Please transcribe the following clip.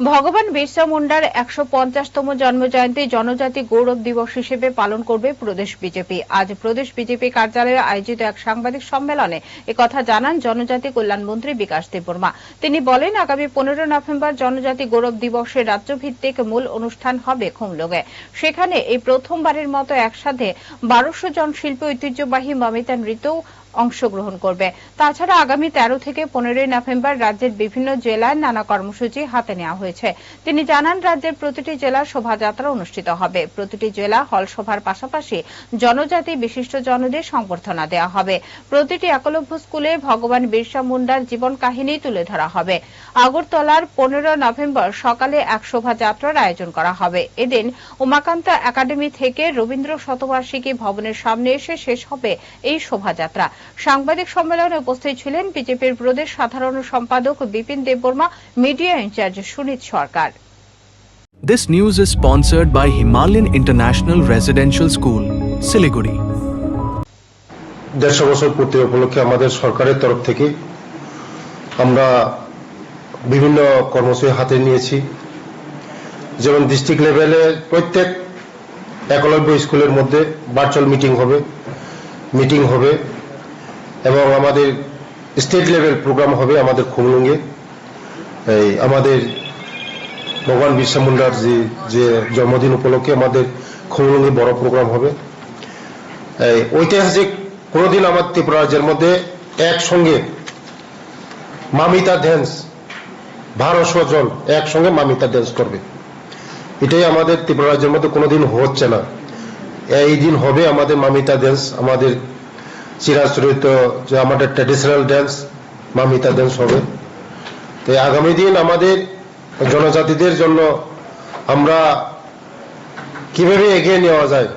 ভগবান বিরসা মুন্ডার একশো পঞ্চাশতম জন্মজয়ন্তী জনজাতি গৌরব দিবস হিসেবে পালন করবে প্রদেশ বিজেপি। আজ প্রদেশ বিজেপি কার্যালয়ে আয়োজিত এক সাংবাদিক সম্মেলনে একথা জানান জনজাতি কল্যাণ মন্ত্রী বিকাশ দেববর্মা। তিনি বলেন, আগামী পনেরো নভেম্বর জনজাতি গৌরব দিবসে রাজ্যভিত্তিক মূল অনুষ্ঠান হবে খুমলুঙে। সেখানে এই প্রথমবারের মতো একসাথে বারোশো জন শিল্পী ঐতিহ্যবাহী মমিতা নৃত্যও অংশগ্রহণ করবে। তাছাড়া আগামী তেরো থেকে পনেরোই নভেম্বর রাজ্যের বিভিন্ন জেলায় নানা কর্মসূচি হাতে নেওয়া হয়েছে। তিনি জানান, রাজ্যের প্রতিটি জেলার শোভাযাত্রা অনুষ্ঠিত হবে। প্রতিটি জেলা হল সভার পাশাপাশি জনজাতি বিশিষ্ট জনদের সংবর্ধনা দেওয়া হবে। প্রতিটি একলভ্য স্কুলে ভগবান বিরসা মুন্ডার জীবন কাহিনী তুলে ধরা হবে। আগরতলার পনেরো নভেম্বর সকালে এক শোভাযাত্রার আয়োজন করা হবে। এদিন উমাকান্ত একাডেমি থেকে রবীন্দ্র শতবার্ষিকী ভবনের সামনে এসে শেষ হবে এই শোভাযাত্রা। সাংবাদিক সম্মেলনে উপস্থিত ছিলেন বিজেপির প্রদেশ সাধারণ সম্পাদক Bipin Debbarma media in-charge Sunit Sarkar. This news is sponsored by Himalayan International Residential School, Siliguri. দেড়শো বছর পূর্তি উপলক্ষে আমাদের সরকারের তরফ থেকে আমরা বিভিন্ন কর্মসূচি হাতে নিয়েছি। যেমন ডিস্ট্রিক্ট লেভেলে প্রত্যেক একলব্য স্কুলের মধ্যে ভার্চুয়াল মিটিং হবে মিটিং হবে। এবং আমাদের স্টেট লেভেল প্রোগ্রাম হবে আমাদের খুমলুঙ্গে এই আমাদের ভগবান বিরসা মুন্ডার যে যে জন্মদিন উপলক্ষে আমাদের খুমলুঙ্গে বড় প্রোগ্রাম হবে। এই ঐতিহাসিক কোনোদিন আমার ত্রিপুরা রাজ্যের মধ্যে একসঙ্গে মামিতা ড্যান্স বারোশো জন একসঙ্গে মামিতা ড্যান্স করবে। এটাই আমাদের ত্রিপুরা রাজ্যের মধ্যে কোনোদিন হচ্ছে না। এই দিন হবে আমাদের মামিতা ড্যান্স আমাদের চিরাচরিত যে আমাদের ট্র্যাডিশনাল ড্যান্স মামিতা ড্যান্স হবে। তো আগামী দিন আমাদের জনজাতিদের জন্য আমরা কীভাবে এগিয়ে নেওয়া যায়?